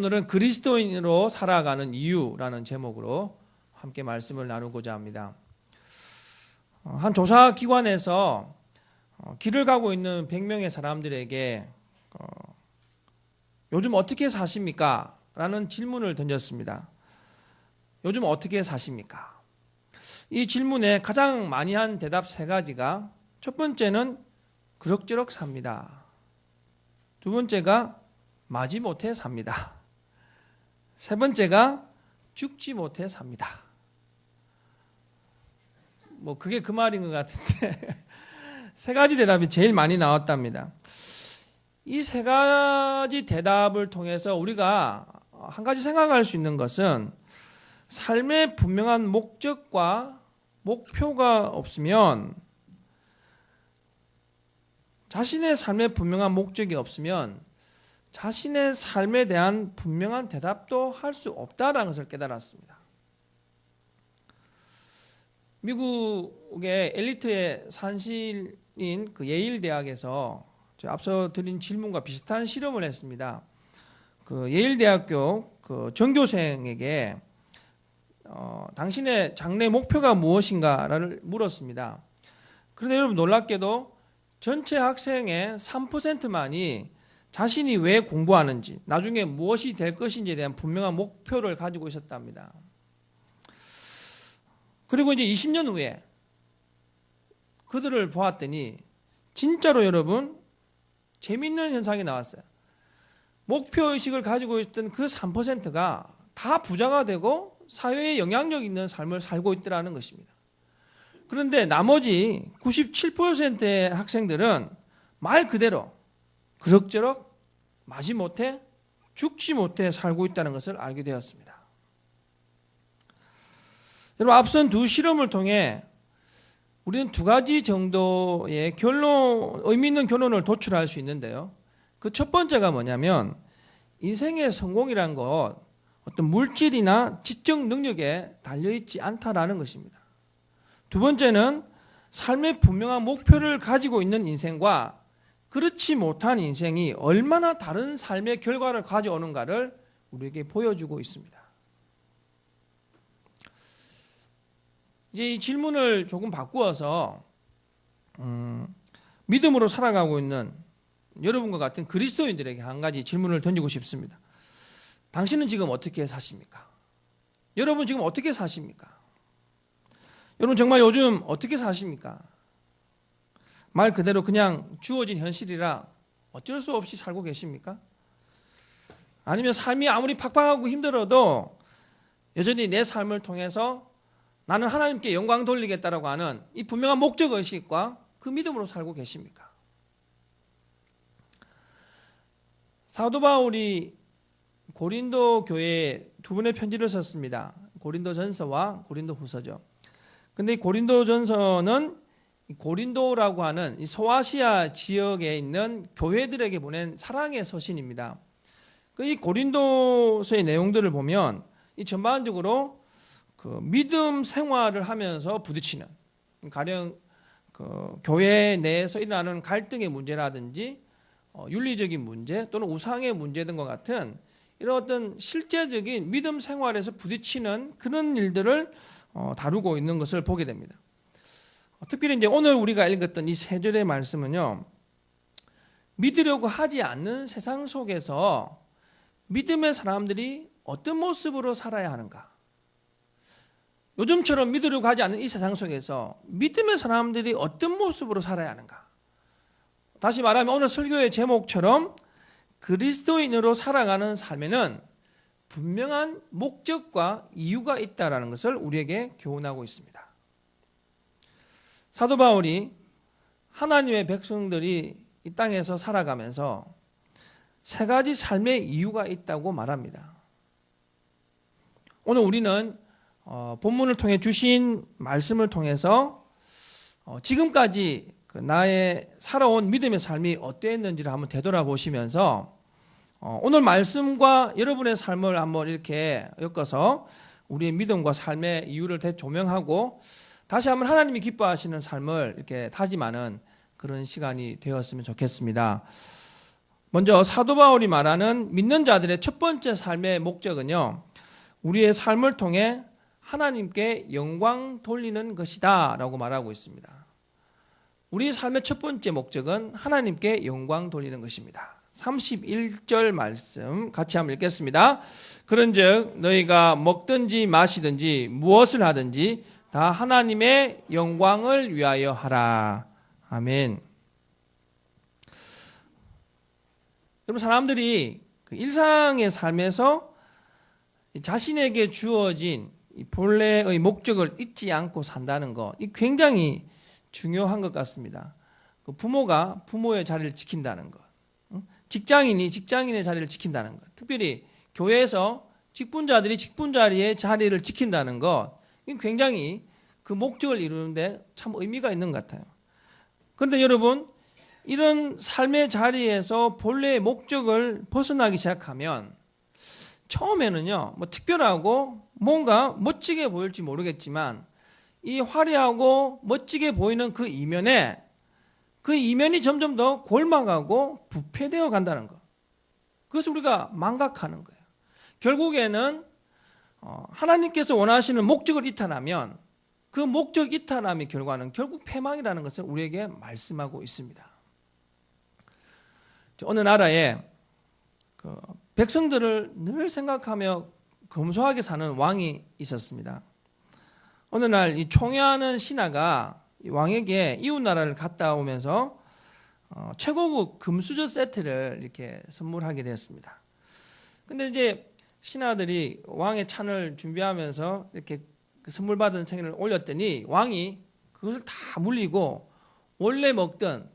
오늘은 그리스도인으로 살아가는 이유라는 제목으로 함께 말씀을 나누고자 합니다. 어, 한 조사 기관에서 어, 길을 가고 있는 100명의 사람들에게 어, 요즘 어떻게 사십니까? 라는 질문을 던졌습니다. 요즘 어떻게 사십니까? 이 질문에 가장 많이 한 대답 세 가지가 첫 번째는 그럭저럭 삽니다. 두 번째가 마지못해 삽니다. 세 번째가 죽지 못해 삽니다. 뭐 그게 그 말인 것 같은데 세 가지 대답이 제일 많이 나왔답니다. 이 세 가지 대답을 통해서 우리가 한 가지 생각할 수 있는 것은 삶의 분명한 목적과 목표가 없으면 자신의 삶의 분명한 목적이 없으면 자신의 삶에 대한 분명한 대답도 할 수 없다라는 것을 깨달았습니다. 미국의 엘리트의 산실인 그 예일 대학에서 앞서 드린 질문과 비슷한 실험을 했습니다. 그 예일 대학교 그 전교생에게 어, 당신의 장래 목표가 무엇인가를 물었습니다. 그런데 여러분 놀랍게도 전체 학생의 3%만이 자신이 왜 공부하는지, 나중에 무엇이 될 것인지에 대한 분명한 목표를 가지고 있었답니다. 그리고 이제 20년 후에 그들을 보았더니 진짜로 여러분 재밌는 현상이 나왔어요. 목표 의식을 가지고 있던 그 3%가 다 부자가 되고 사회에 영향력 있는 삶을 살고 있더라는 것입니다. 그런데 나머지 97%의 학생들은 말 그대로 그럭저럭 마지 못해 죽지 못해 살고 있다는 것을 알게 되었습니다. 여러분 앞선 두 실험을 통해 우리는 두 가지 정도의 결론 의미 있는 결론을 도출할 수 있는데요. 그 첫 번째가 뭐냐면 인생의 성공이란 것 어떤 물질이나 지적 능력에 달려 있지 않다라는 것입니다. 두 번째는 삶의 분명한 목표를 가지고 있는 인생과 그렇지 못한 인생이 얼마나 다른 삶의 결과를 가져오는가를 우리에게 보여주고 있습니다. 이제 이 질문을 조금 바꾸어서 음, 믿음으로 살아가고 있는 여러분과 같은 그리스도인들에게 한 가지 질문을 던지고 싶습니다. 당신은 지금 어떻게 사십니까? 여러분 지금 어떻게 사십니까? 여러분 정말 요즘 어떻게 사십니까? 말 그대로 그냥 주어진 현실이라 어쩔 수 없이 살고 계십니까? 아니면 삶이 아무리 팍팍하고 힘들어도 여전히 내 삶을 통해서 나는 하나님께 영광 돌리겠다라고 하는 이 분명한 목적 의식과 그 믿음으로 살고 계십니까? 사도 바울이 고린도 교회에 두 분의 편지를 썼습니다. 고린도 전서와 고린도 후서죠. 근데 이 고린도 전서는 고린도라고 하는 이 소아시아 지역에 있는 교회들에게 보낸 사랑의 서신입니다. 그이 고린도서의 내용들을 보면 이 전반적으로 그 믿음 생활을 하면서 부딪히는 가령 그 교회 내에서 일어나는 갈등의 문제라든지 어, 윤리적인 문제 또는 우상의 문제 등과 같은 이런 어떤 실제적인 믿음 생활에서 부딪히는 그런 일들을 어, 다루고 있는 것을 보게 됩니다. 어, 특별히 이제 오늘 우리가 읽었던 이 세 절의 말씀은요, 믿으려고 하지 않는 세상 속에서 믿음의 사람들이 어떤 모습으로 살아야 하는가? 요즘처럼 믿으려고 하지 않는 이 세상 속에서 믿음의 사람들이 어떤 모습으로 살아야 하는가? 다시 말하면 오늘 설교의 제목처럼 그리스도인으로 살아가는 삶에는 분명한 목적과 이유가 있다라는 것을 우리에게 교훈하고 있습니다. 사도 바울이 하나님의 백성들이 이 땅에서 살아가면서 세 가지 삶의 이유가 있다고 말합니다. 오늘 우리는 어, 본문을 통해 주신 말씀을 통해서 어, 지금까지 그 나의 살아온 믿음의 삶이 어땠는지를 한번 되돌아보시면서 어, 오늘 말씀과 여러분의 삶을 한번 이렇게 엮어서 우리의 믿음과 삶의 이유를 대조명하고 다시 한번 하나님이 기뻐하시는 삶을 이렇게 다짐하는 그런 시간이 되었으면 좋겠습니다. 먼저 사도 바울이 말하는 믿는 자들의 첫 번째 삶의 목적은요. 우리의 삶을 통해 하나님께 영광 돌리는 것이다 라고 말하고 있습니다. 우리 삶의 첫 번째 목적은 하나님께 영광 돌리는 것입니다. 31절 말씀 같이 한번 읽겠습니다. 그런즉 너희가 먹든지 마시든지 무엇을 하든지 다 하나님의 영광을 위하여 하라. 아멘. 여러분 사람들이 그 일상의 삶에서 자신에게 주어진 본래의 목적을 잊지 않고 산다는 것, 이 굉장히 중요한 것 같습니다. 그 부모가 부모의 자리를 지킨다는 것, 직장인이 직장인의 자리를 지킨다는 것, 특별히 교회에서 직분자들이 직분 자리의 자리를 지킨다는 것, 이 굉장히 그 목적을 이루는데 참 의미가 있는 것 같아요. 그런데 여러분, 이런 삶의 자리에서 본래의 목적을 벗어나기 시작하면 처음에는요, 뭐 특별하고 뭔가 멋지게 보일지 모르겠지만 이 화려하고 멋지게 보이는 그 이면에 그 이면이 점점 더 골망하고 부패되어 간다는 것. 그것을 우리가 망각하는 거예요. 결국에는 어, 하나님께서 원하시는 목적을 이탈하면 그 목적 이탈함의 결과는 결국 패망이라는 것을 우리에게 말씀하고 있습니다. 어느 나라에 그 백성들을 늘 생각하며 검소하게 사는 왕이 있었습니다. 어느 날 이 총회하는 신하가 왕에게 이웃 나라를 갔다 오면서 어, 최고급 금수저 세트를 이렇게 선물하게 되었습니다. 근데 이제 신하들이 왕의 찬을 준비하면서 이렇게 그 선물 받은 챙을 올렸더니 왕이 그것을 다 물리고 원래 먹던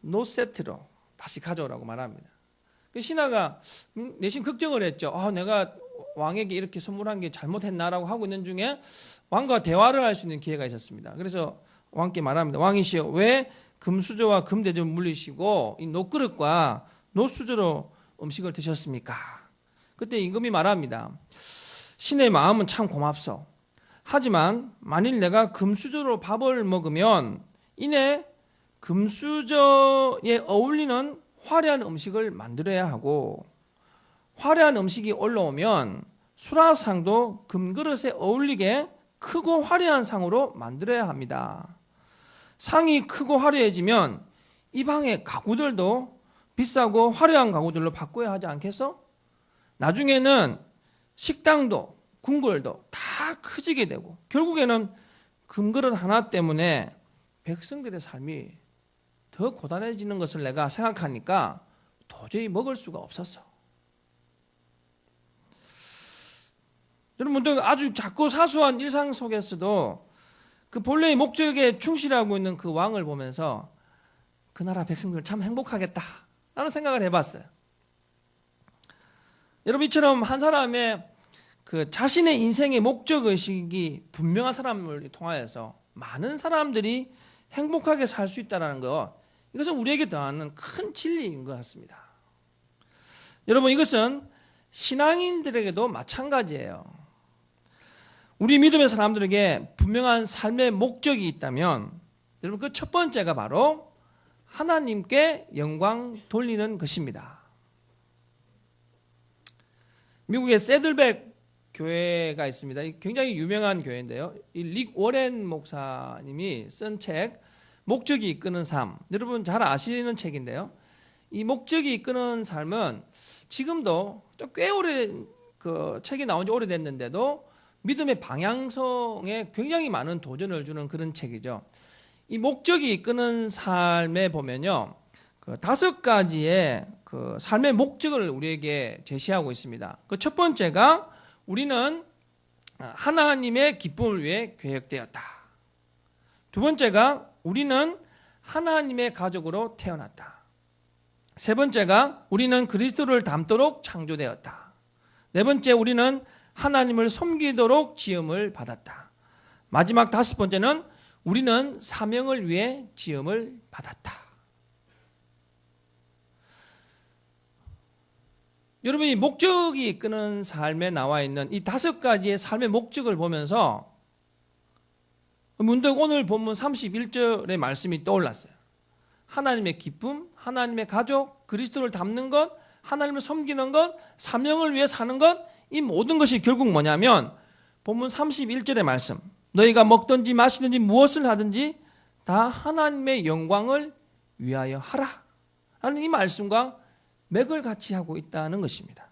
노 세트로 다시 가져오라고 말합니다. 그 신하가 음, 내심 걱정을 했죠. 아, 내가 왕에게 이렇게 선물한 게 잘못했나라고 하고 있는 중에 왕과 대화를 할 수 있는 기회가 있었습니다. 그래서 왕께 말합니다. 왕이시여, 왜 금수저와 금대접을 물리시고 이 노그릇과 노수저로 음식을 드셨습니까? 그때 임금이 말합니다. 신의 마음은 참 고맙소. 하지만 만일 내가 금수저로 밥을 먹으면 이내 금수저에 어울리는 화려한 음식을 만들어야 하고 화려한 음식이 올라오면 수라상도 금그릇에 어울리게 크고 화려한 상으로 만들어야 합니다. 상이 크고 화려해지면 이 방의 가구들도 비싸고 화려한 가구들로 바꿔야 하지 않겠어? 나중에는 식당도 궁궐도 다 커지게 되고 결국에는 금그릇 하나 때문에 백성들의 삶이 더 고단해지는 것을 내가 생각하니까 도저히 먹을 수가 없었어. 여러분들 아주 작고 사소한 일상 속에서도 그 본래의 목적에 충실하고 있는 그 왕을 보면서 그 나라 백성들 참 행복하겠다. 라는 생각을 해봤어요. 여러분 이처럼 한 사람의 그 자신의 인생의 목적 의식이 분명한 사람을 통하여서 많은 사람들이 행복하게 살 수 있다는 것 이것은 우리에게 더하는 큰 진리인 것 같습니다. 여러분 이것은 신앙인들에게도 마찬가지예요. 우리 믿음의 사람들에게 분명한 삶의 목적이 있다면 여러분 그 첫 번째가 바로 하나님께 영광 돌리는 것입니다. 미국의 세들백 교회가 있습니다. 굉장히 유명한 교회인데요. 릭 워렌 목사님이 쓴 책 목적이 이끄는 삶. 여러분 잘 아시는 책인데요. 이 목적이 이끄는 삶은 지금도 꽤 오래 그 책이 나온 지 오래됐는데도 믿음의 방향성에 굉장히 많은 도전을 주는 그런 책이죠. 이 목적이 이끄는 삶에 보면요. 그 다섯 가지의 그 삶의 목적을 우리에게 제시하고 있습니다. 그 첫 번째가 우리는 하나님의 기쁨을 위해 계획되었다. 두 번째가 우리는 하나님의 가족으로 태어났다. 세 번째가 우리는 그리스도를 닮도록 창조되었다. 네 번째 우리는 하나님을 섬기도록 지음을 받았다. 마지막 다섯 번째는 우리는 사명을 위해 지음을 받았다. 여러분이 목적이 이끄는 삶에 나와 있는 이 다섯 가지의 삶의 목적을 보면서 문득 오늘 본문 31절의 말씀이 떠올랐어요. 하나님의 기쁨, 하나님의 가족, 그리스도를 담는 것, 하나님을 섬기는 것, 사명을 위해 사는 것, 이 모든 것이 결국 뭐냐면 본문 31절의 말씀. 너희가 먹든지 마시든지 무엇을 하든지 다 하나님의 영광을 위하여 하라. 라는 이 말씀과 맥을 같이 하고 있다는 것입니다.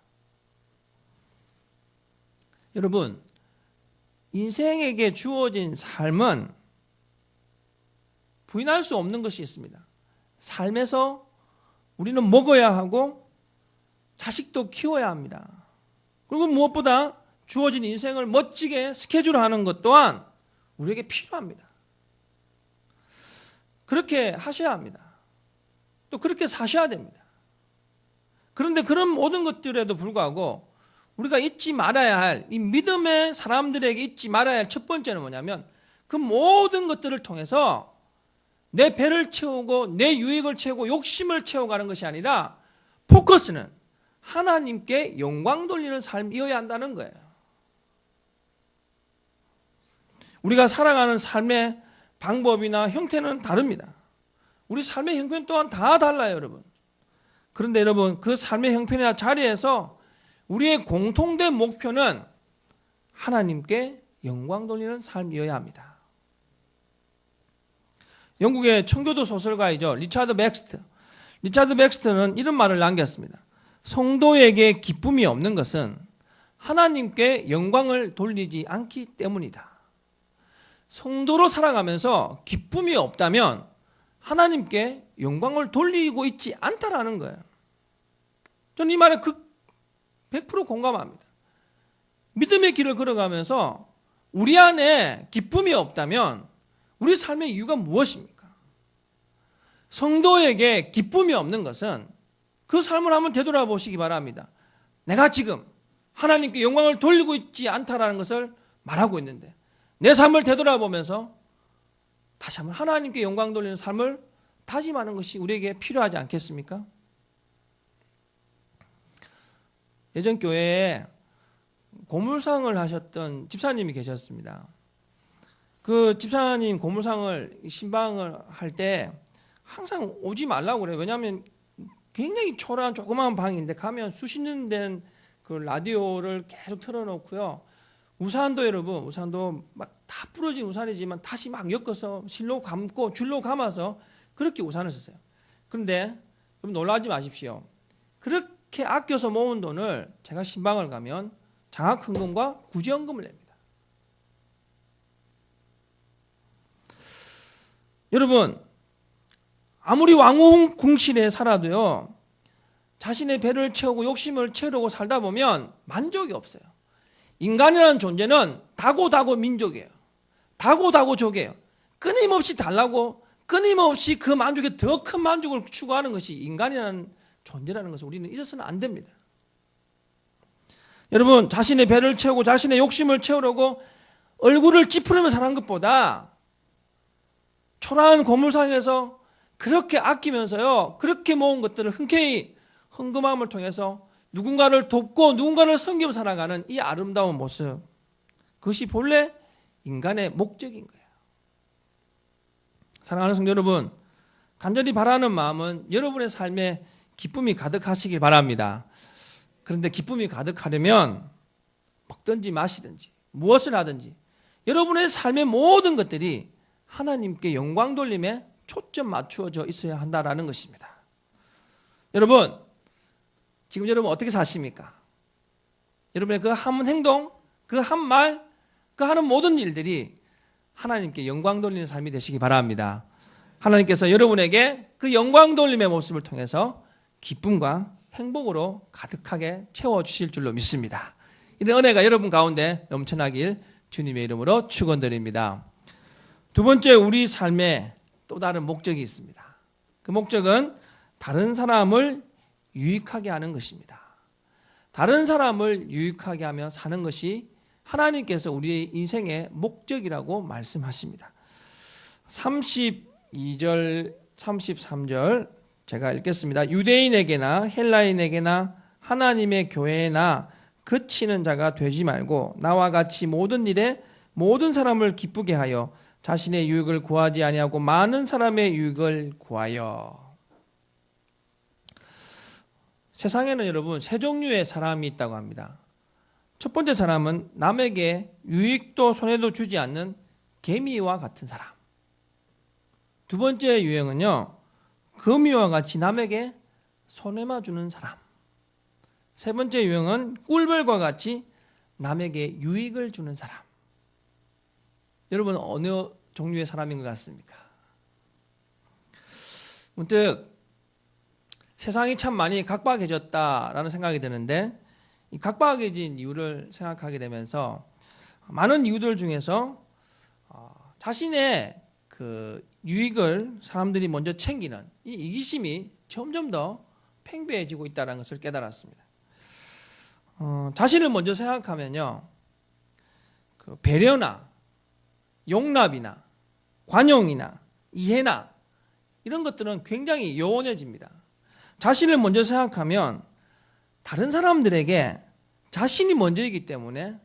여러분, 인생에게 주어진 삶은 부인할 수 없는 것이 있습니다. 삶에서 우리는 먹어야 하고 자식도 키워야 합니다. 그리고 무엇보다 주어진 인생을 멋지게 스케줄하는 것 또한 우리에게 필요합니다. 그렇게 하셔야 합니다. 또 그렇게 사셔야 됩니다. 그런데 그런 모든 것들에도 불구하고 우리가 잊지 말아야 할 이 믿음의 사람들에게 잊지 말아야 할 첫 번째는 뭐냐면 그 모든 것들을 통해서 내 배를 채우고 내 유익을 채우고 욕심을 채워가는 것이 아니라 포커스는 하나님께 영광 돌리는 삶이어야 한다는 거예요. 우리가 살아가는 삶의 방법이나 형태는 다릅니다. 우리 삶의 형편 또한 다 달라요, 여러분. 그런데 여러분, 그 삶의 형편이나 자리에서 우리의 공통된 목표는 하나님께 영광 돌리는 삶이어야 합니다. 영국의 청교도 소설가이죠. 리차드 맥스트. 리차드 맥스트는 이런 말을 남겼습니다. 성도에게 기쁨이 없는 것은 하나님께 영광을 돌리지 않기 때문이다. 성도로 살아가면서 기쁨이 없다면 하나님께 영광을 돌리고 있지 않다라는 거예요. 저는 이 말에 그100% 공감합니다. 믿음의 길을 걸어가면서 우리 안에 기쁨이 없다면 우리 삶의 이유가 무엇입니까? 성도에게 기쁨이 없는 것은 그 삶을 한번 되돌아보시기 바랍니다. 내가 지금 하나님께 영광을 돌리고 있지 않다라는 것을 말하고 있는데 내 삶을 되돌아보면서 다시 한번 하나님께 영광 돌리는 삶을 다짐하는 것이 우리에게 필요하지 않겠습니까? 예전 교회에 고물상을 하셨던 집사님이 계셨습니다. 그 집사님 고물상을 신방을 할 때 항상 오지 말라고 그래요. 왜냐하면 굉장히 초라한 조그마한 방인데 가면 수십 년 된 그 라디오를 계속 틀어놓고요. 우산도 여러분, 우산도 막 다 부러진 우산이지만 다시 막 엮어서 실로 감고 줄로 감아서 그렇게 우산을 썼어요. 그런데 좀 놀라지 마십시오. 그렇게 아껴서 모은 돈을 제가 신방을 가면 장학헌금과 구제헌금을 냅니다. 여러분, 아무리 왕궁실에 살아도요, 자신의 배를 채우고 욕심을 채우려고 살다 보면 만족이 없어요. 인간이라는 존재는 다고다고 민족이에요. 다고다고 족이에요. 끊임없이 달라고 끊임없이 그 만족에 더 큰 만족을 추구하는 것이 인간이라는 존재라는 것을 우리는 잊어서는 안 됩니다. 여러분, 자신의 배를 채우고 자신의 욕심을 채우려고 얼굴을 찌푸리며 사는 것보다 초라한 고물상에서 그렇게 아끼면서요, 그렇게 모은 것들을 흔쾌히 헌금함을 통해서 누군가를 돕고 누군가를 섬기며 살아가는 이 아름다운 모습. 그것이 본래 인간의 목적인 거예요. 사랑하는 성도 여러분, 간절히 바라는 마음은 여러분의 삶에 기쁨이 가득하시길 바랍니다. 그런데 기쁨이 가득하려면 먹든지 마시든지 무엇을 하든지 여러분의 삶의 모든 것들이 하나님께 영광 돌림에 초점 맞추어져 있어야 한다라는 것입니다. 여러분, 지금 여러분 어떻게 사십니까? 여러분의 그 한 행동, 그 한 말, 그 하는 모든 일들이 하나님께 영광 돌리는 삶이 되시기 바랍니다. 하나님께서 여러분에게 그 영광 돌림의 모습을 통해서 기쁨과 행복으로 가득하게 채워 주실 줄로 믿습니다. 이런 은혜가 여러분 가운데 넘쳐나길 주님의 이름으로 축원드립니다. 두 번째 우리 삶에 또 다른 목적이 있습니다. 그 목적은 다른 사람을 유익하게 하는 것입니다. 다른 사람을 유익하게 하며 사는 것이 하나님께서 우리의 인생의 목적이라고 말씀하십니다. 32절, 33절 제가 읽겠습니다. 유대인에게나 헬라인에게나 하나님의 교회나 그치는 자가 되지 말고 나와 같이 모든 일에 모든 사람을 기쁘게 하여 자신의 유익을 구하지 아니하고 많은 사람의 유익을 구하여 세상에는 여러분 세 종류의 사람이 있다고 합니다. 첫 번째 사람은 남에게 유익도 손해도 주지 않는 개미와 같은 사람. 두 번째 유형은요, 거미와 같이 남에게 손해만 주는 사람. 세 번째 유형은 꿀벌과 같이 남에게 유익을 주는 사람. 여러분 어느 종류의 사람인 것 같습니까? 문득 세상이 참 많이 각박해졌다라는 생각이 드는데 이 각박해진 이유를 생각하게 되면서 많은 이유들 중에서 어, 자신의 그 유익을 사람들이 먼저 챙기는 이 이기심이 점점 더 팽배해지고 있다는 것을 깨달았습니다. 어, 자신을 먼저 생각하면요, 그 배려나 용납이나 관용이나 이해나 이런 것들은 굉장히 요원해집니다. 자신을 먼저 생각하면 다른 사람들에게 자신이 먼저이기 때문에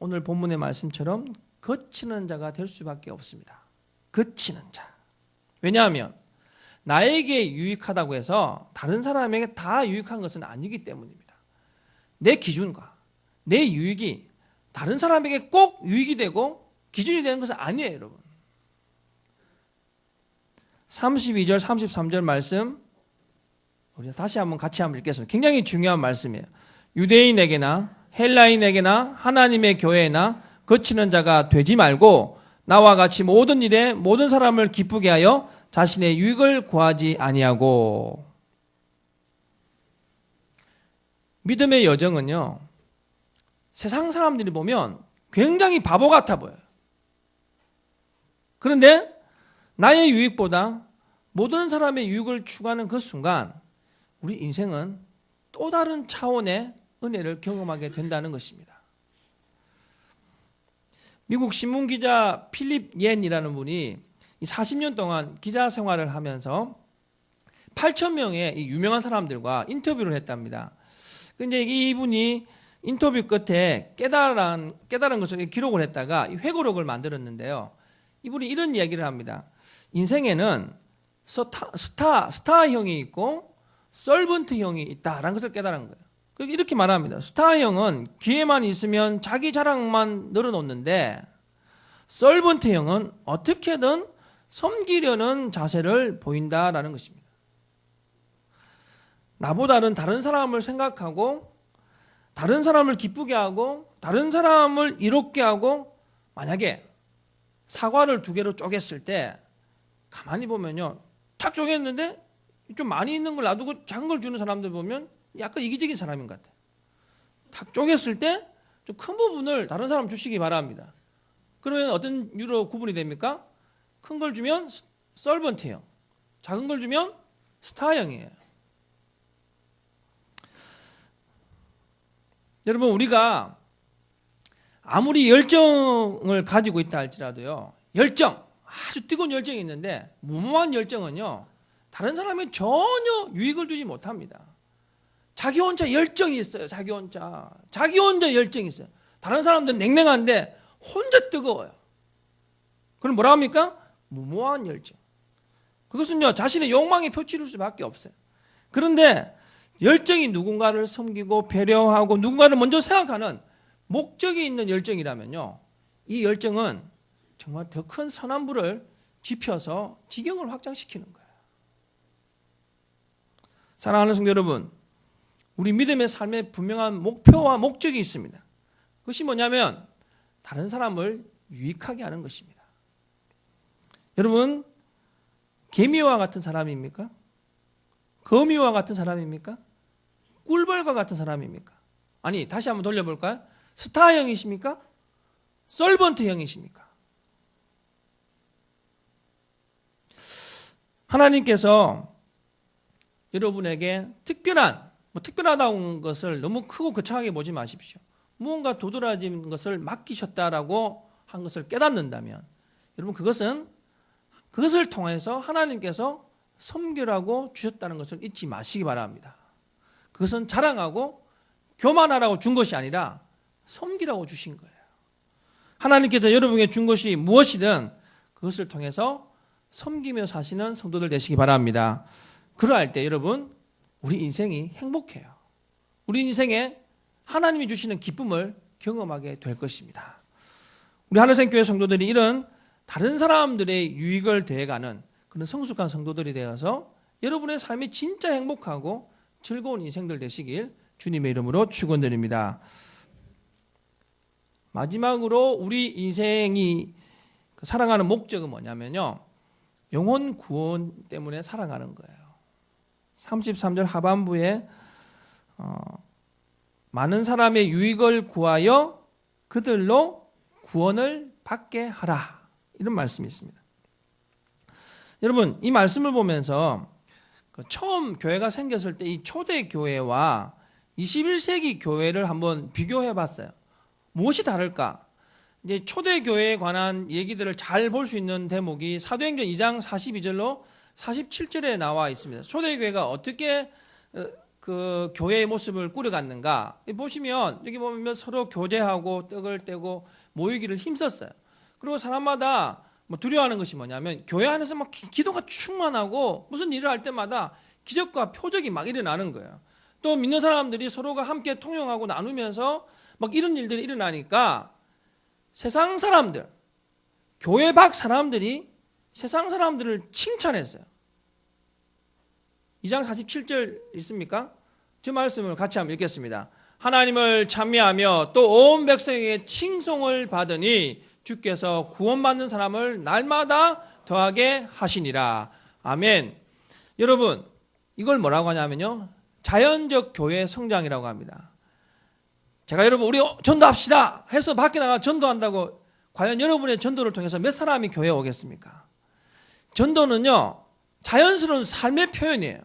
오늘 본문의 말씀처럼 거치는 자가 될 수밖에 없습니다. 거치는 자. 왜냐하면 나에게 유익하다고 해서 다른 사람에게 다 유익한 것은 아니기 때문입니다. 내 기준과 내 유익이 다른 사람에게 꼭 유익이 되고 기준이 되는 것은 아니에요, 여러분. 32절, 33절 말씀 우리 다시 한번 같이 한번 읽겠습니다. 굉장히 중요한 말씀이에요. 유대인에게나 헬라인에게나 하나님의 교회나 거치는 자가 되지 말고 나와 같이 모든 일에 모든 사람을 기쁘게 하여 자신의 유익을 구하지 아니하고 믿음의 여정은요. 세상 사람들이 보면 굉장히 바보 같아 보여요. 그런데 나의 유익보다 모든 사람의 유익을 추구하는 그 순간 우리 인생은 또 다른 차원의 은혜를 경험하게 된다는 것입니다. 미국 신문 기자 필립 옌이라는 분이 40년 동안 기자 생활을 하면서 8천 명의 유명한 사람들과 인터뷰를 했답니다. 근데 이분이 인터뷰 끝에 깨달은 깨달은 것을 기록을 했다가 회고록을 만들었는데요. 이분이 이런 이야기를 합니다. 인생에는 스타, 스타, 스타 형이 있고 썰번트 형이 있다라는 것을 깨달은 거예요. 이렇게 말합니다. 스타 형은 기회만 있으면 자기 자랑만 늘어놓는데 썰번트 형은 어떻게든 섬기려는 자세를 보인다라는 것입니다. 나보다는 다른 사람을 생각하고 다른 사람을 기쁘게 하고 다른 사람을 이롭게 하고 만약에 사과를 두 개로 쪼갰을 때 가만히 보면요. 탁 쪼갰는데 좀 많이 있는 걸 놔두고 작은 걸 주는 사람들 보면 약간 이기적인 사람인 것 같아요. 탁 쪼갰을 때 좀 큰 부분을 다른 사람 주시기 바랍니다. 그러면 어떤 유로 구분이 됩니까? 큰 걸 주면 썰번트형, 작은 걸 주면 스타형이에요. 여러분 우리가 아무리 열정을 가지고 있다 할지라도요. 열정, 아주 뜨거운 열정이 있는데 무모한 열정은요. 다른 사람에 전혀 유익을 주지 못합니다. 자기 혼자 열정이 있어요. 자기 혼자. 자기 혼자 열정이 있어요. 다른 사람들은 냉랭한데 혼자 뜨거워요. 그럼 뭐라 합니까? 무모한 열정. 그것은요, 자신의 욕망이 표출일 수밖에 없어요. 그런데 열정이 누군가를 섬기고 배려하고 누군가를 먼저 생각하는 목적이 있는 열정이라면요. 이 열정은 정말 더 큰 선한 불을 지펴서 지경을 확장시키는 거예요. 사랑하는 성도 여러분, 우리 믿음의 삶에 분명한 목표와 목적이 있습니다. 그것이 뭐냐면 다른 사람을 유익하게 하는 것입니다. 여러분, 개미와 같은 사람입니까? 거미와 같은 사람입니까? 꿀벌과 같은 사람입니까? 아니, 다시 한번 돌려볼까요? 스타형이십니까? 썰번트형이십니까? 하나님께서 여러분에게 특별한, 뭐 특별하다는 것을 너무 크고 거창하게 보지 마십시오. 무언가 도드라진 것을 맡기셨다라고 한 것을 깨닫는다면, 여러분 그것은 그것을 통해서 하나님께서 섬기라고 주셨다는 것을 잊지 마시기 바랍니다. 그것은 자랑하고 교만하라고 준 것이 아니라 섬기라고 주신 거예요. 하나님께서 여러분에게 준 것이 무엇이든 그것을 통해서 섬기며 사시는 성도들 되시기 바랍니다. 그러할 때 여러분 우리 인생이 행복해요. 우리 인생에 하나님이 주시는 기쁨을 경험하게 될 것입니다. 우리 하늘생교회 성도들이 이런 다른 사람들의 유익을 대해가는 그런 성숙한 성도들이 되어서 여러분의 삶이 진짜 행복하고 즐거운 인생들 되시길 주님의 이름으로 축원드립니다. 마지막으로 우리 인생이 그 사랑하는 목적은 뭐냐면요. 영혼 구원 때문에 살아가는 거예요. 33절 하반부에 어, 많은 사람의 유익을 구하여 그들로 구원을 받게 하라. 이런 말씀이 있습니다. 여러분, 이 말씀을 보면서 그 처음 교회가 생겼을 때 이 초대 교회와 21세기 교회를 한번 비교해 봤어요. 무엇이 다를까? 이제 초대 교회에 관한 얘기들을 잘 볼 수 있는 대목이 사도행전 2장 42절로 47절에 나와 있습니다. 초대 교회가 어떻게 어, 그 교회의 모습을 꾸려갔는가? 보시면 여기 보면 서로 교제하고 떡을 떼고 모이기를 힘썼어요. 그리고 사람마다 뭐 두려워하는 것이 뭐냐면 교회 안에서 막 기- 기도가 충만하고 무슨 일을 할 때마다 기적과 표적이 막 일어나는 거예요. 또 믿는 사람들이 서로가 함께 통용하고 나누면서 막 이런 일들이 일어나니까 세상 사람들, 교회 밖 사람들이 세상 사람들을 칭찬했어요. 2장 47절 있습니까? 저 말씀을 같이 한번 읽겠습니다. 하나님을 찬미하며 또 온 백성에게 칭송을 받으니 주께서 구원받는 사람을 날마다 더하게 하시니라. 아멘. 여러분, 이걸 뭐라고 하냐면요. 자연적 교회 성장이라고 합니다. 제가 여러분 우리 전도합시다 해서 밖에 나가 전도한다고 과연 여러분의 전도를 통해서 몇 사람이 교회에 오겠습니까? 전도는요 자연스러운 삶의 표현이에요.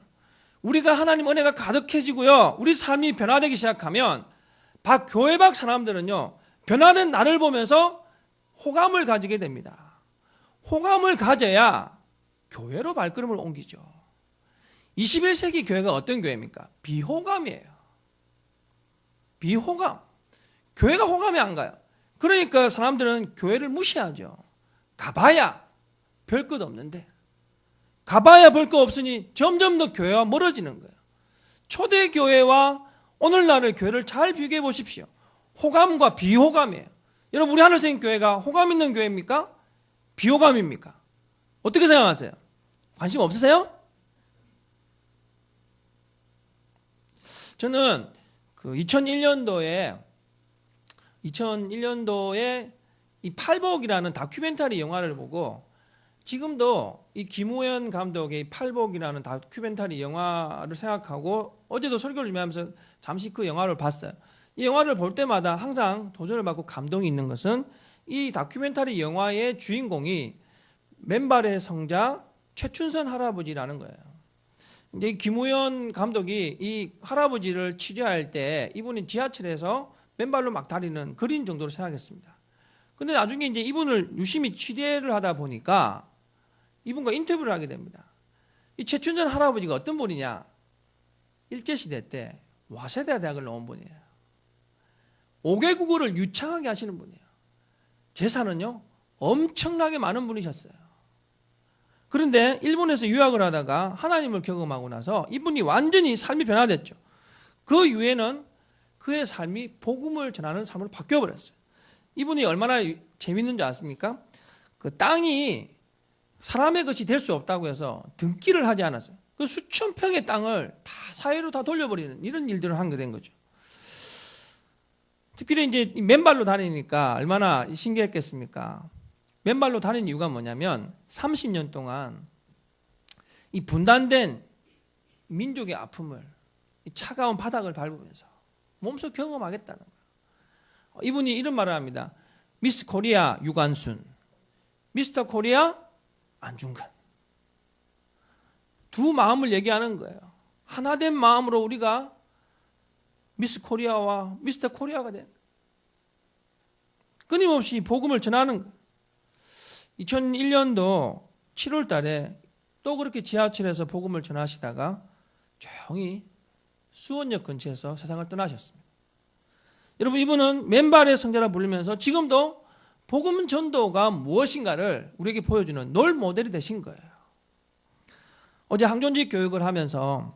우리가 하나님 은혜가 가득해지고요 우리 삶이 변화되기 시작하면 밖 교회 밖 사람들은요 변화된 나를 보면서 호감을 가지게 됩니다. 호감을 가져야 교회로 발걸음을 옮기죠. 21세기 교회가 어떤 교회입니까? 비호감이에요. 비호감. 교회가 호감이 안 가요. 그러니까 사람들은 교회를 무시하죠. 가봐야 별 것 없는데. 가봐야 별것 없으니 점점 더 교회와 멀어지는 거예요. 초대 교회와 오늘날의 교회를 잘 비교해 보십시오. 호감과 비호감이에요. 여러분 우리 하늘생 교회가 호감 있는 교회입니까? 비호감입니까? 어떻게 생각하세요? 관심 없으세요? 저는 그 2001년도에 2001년도에 이 팔복이라는 다큐멘터리 영화를 보고 지금도 이 김우현 감독의 이 팔복이라는 다큐멘터리 영화를 생각하고 어제도 설교를 준비하면서 잠시 그 영화를 봤어요. 이 영화를 볼 때마다 항상 도전을 받고 감동이 있는 것은 이 다큐멘터리 영화의 주인공이 맨발의 성자 최춘선 할아버지라는 거예요. 이제 이 김우현 감독이 이 할아버지를 취재할 때 이분이 지하철에서 맨발로 막 다니는 그린 정도로 생각했습니다. 근데 나중에 이제 이분을 유심히 취재를 하다 보니까 이분과 인터뷰를 하게 됩니다. 이 최춘전 할아버지가 어떤 분이냐? 일제시대 때 와세다 대학을 나온 분이에요. 5개 국어를 유창하게 하시는 분이에요. 재산은요, 엄청나게 많은 분이셨어요. 그런데 일본에서 유학을 하다가 하나님을 경험하고 나서 이분이 완전히 삶이 변화됐죠. 그 이후에는 그의 삶이 복음을 전하는 삶으로 바뀌어버렸어요. 이분이 얼마나 재밌는지 아십니까? 그 땅이 사람의 것이 될 수 없다고 해서 등기를 하지 않았어요. 그 수천 평의 땅을 다 사회로 다 돌려버리는 이런 일들을 하게 된 거죠. 특별히 이제 맨발로 다니니까 얼마나 신기했겠습니까? 맨발로 다니는 이유가 뭐냐면 30년 동안 이 분단된 민족의 아픔을 이 차가운 바닥을 밟으면서 몸소 경험하겠다는 거예요. 이분이 이런 말을 합니다. 미스 코리아 유관순, 미스터 코리아 안중근. 두 마음을 얘기하는 거예요. 하나된 마음으로 우리가 미스 코리아와 미스터 코리아가 된 끊임없이 복음을 전하는 거예요. 2001년도 7월 달에 또 그렇게 지하철에서 복음을 전하시다가 조용히 수원역 근처에서 세상을 떠나셨습니다. 여러분 이분은 맨발의 성자라 부르면서 지금도 복음 전도가 무엇인가를 우리에게 보여주는 롤 모델이 되신 거예요. 어제 항존직 교육을 하면서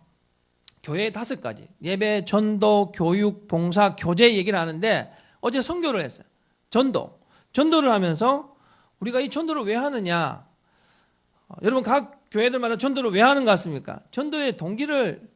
교회 다섯 가지 예배, 전도, 교육, 봉사, 교제 얘기를 하는데 어제 선교를 했어요. 전도, 전도를 하면서 우리가 이 전도를 왜 하느냐? 어, 여러분 각 교회들마다 전도를 왜 하는 것 같습니까? 전도의 동기를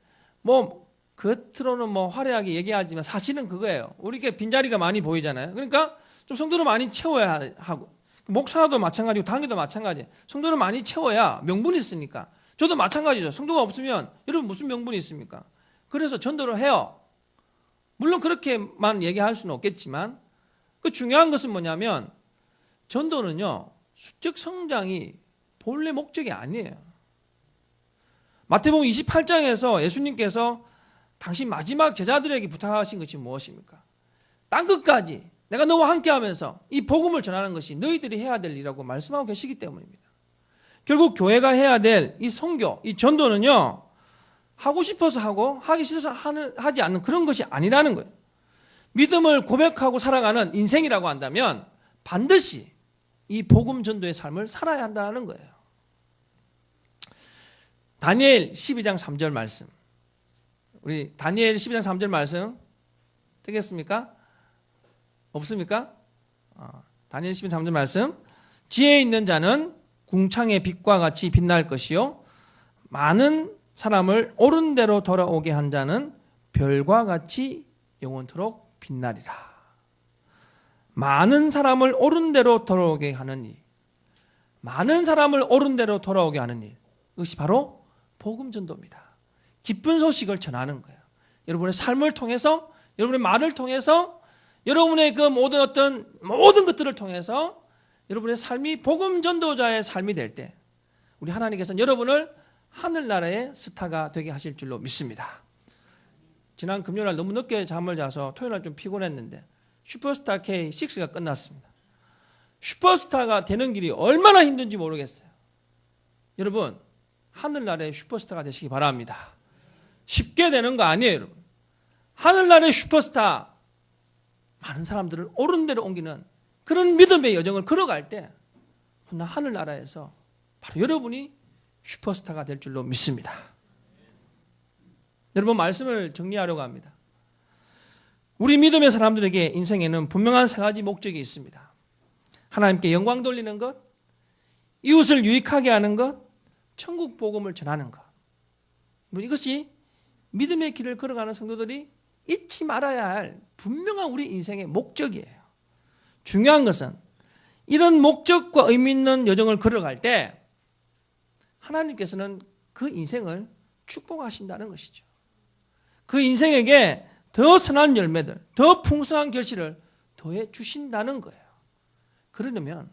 뭐 겉으로는 뭐 화려하게 얘기하지만 사실은 그거예요. 우리게 빈자리가 많이 보이잖아요. 그러니까 좀 성도를 많이 채워야 하고 목사도 마찬가지고 당기도 마찬가지. 성도를 많이 채워야 명분이 있으니까. 저도 마찬가지죠. 성도가 없으면 여러분 무슨 명분이 있습니까? 그래서 전도를 해요. 물론 그렇게만 얘기할 수는 없겠지만 그 중요한 것은 뭐냐면 전도는요 수적 성장이 본래 목적이 아니에요. 마태복음 28장에서 예수님께서 당신 마지막 제자들에게 부탁하신 것이 무엇입니까? 땅 끝까지 내가 너와 함께 하면서 이 복음을 전하는 것이 너희들이 해야 될 일이라고 말씀하고 계시기 때문입니다. 결국 교회가 해야 될이 선교, 이 전도는요 하고 싶어서 하고 하기 싫어서 하는, 하지 않는 그런 것이 아니라는 거예요. 믿음을 고백하고 살아가는 인생이라고 한다면 반드시 이 복음 전도의 삶을 살아야 한다는 거예요. 다니엘 12장 3절 말씀. 우리 다니엘 12장 3절 말씀 뜨겠습니까? 없습니까? 어, 다니엘 12장 3절 말씀. 지혜 있는 자는 궁창의 빛과 같이 빛날 것이요 많은 사람을 옳은 대로 돌아오게 한 자는 별과 같이 영원토록 빛나리라. 많은 사람을 옳은 대로 돌아오게 하는 일. 많은 사람을 옳은 대로 돌아오게 하는 일. 이것이 바로 복음 전도입니다. 기쁜 소식을 전하는 거예요. 여러분의 삶을 통해서, 여러분의 말을 통해서, 여러분의 그 모든 어떤 모든 것들을 통해서 여러분의 삶이 복음 전도자의 삶이 될 때, 우리 하나님께서는 여러분을 하늘나라의 스타가 되게 하실 줄로 믿습니다. 지난 금요일 날 너무 늦게 잠을 자서 토요일 날 좀 피곤했는데 슈퍼스타 K6가 끝났습니다. 슈퍼스타가 되는 길이 얼마나 힘든지 모르겠어요. 여러분, 하늘나라의 슈퍼스타가 되시기 바랍니다. 쉽게 되는 거 아니에요, 여러분. 하늘나라의 슈퍼스타, 많은 사람들을 옳은 대로 옮기는 그런 믿음의 여정을 걸어갈 때, 훗날 하늘나라에서 바로 여러분이 슈퍼스타가 될 줄로 믿습니다. 여러분, 말씀을 정리하려고 합니다. 우리 믿음의 사람들에게 인생에는 분명한 세 가지 목적이 있습니다. 하나님께 영광 돌리는 것, 이웃을 유익하게 하는 것, 천국 복음을 전하는 것. 뭐 이것이 믿음의 길을 걸어가는 성도들이 잊지 말아야 할 분명한 우리 인생의 목적이에요. 중요한 것은 이런 목적과 의미 있는 여정을 걸어갈 때 하나님께서는 그 인생을 축복하신다는 것이죠. 그 인생에게 더 선한 열매들, 더 풍성한 결실을 더해 주신다는 거예요. 그러려면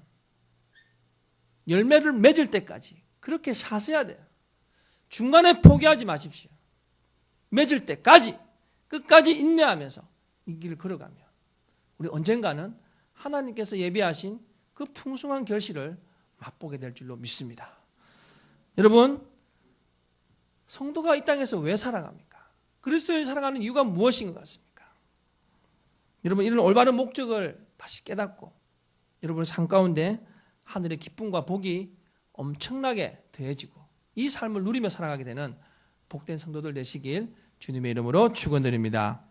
열매를 맺을 때까지 그렇게 사셔야 돼요. 중간에 포기하지 마십시오. 맺을 때까지 끝까지 인내하면서 이 길을 걸어가면 우리 언젠가는 하나님께서 예비하신 그 풍성한 결실을 맛보게 될 줄로 믿습니다. 여러분, 성도가 이 땅에서 왜 살아갑니까? 그리스도인 살아가는 이유가 무엇인 것 같습니까? 여러분, 이런 올바른 목적을 다시 깨닫고 여러분의 삶 가운데 하늘의 기쁨과 복이 엄청나게 더해지고 이 삶을 누리며 살아가게 되는 복된 성도들 되시길 주님의 이름으로 축원드립니다.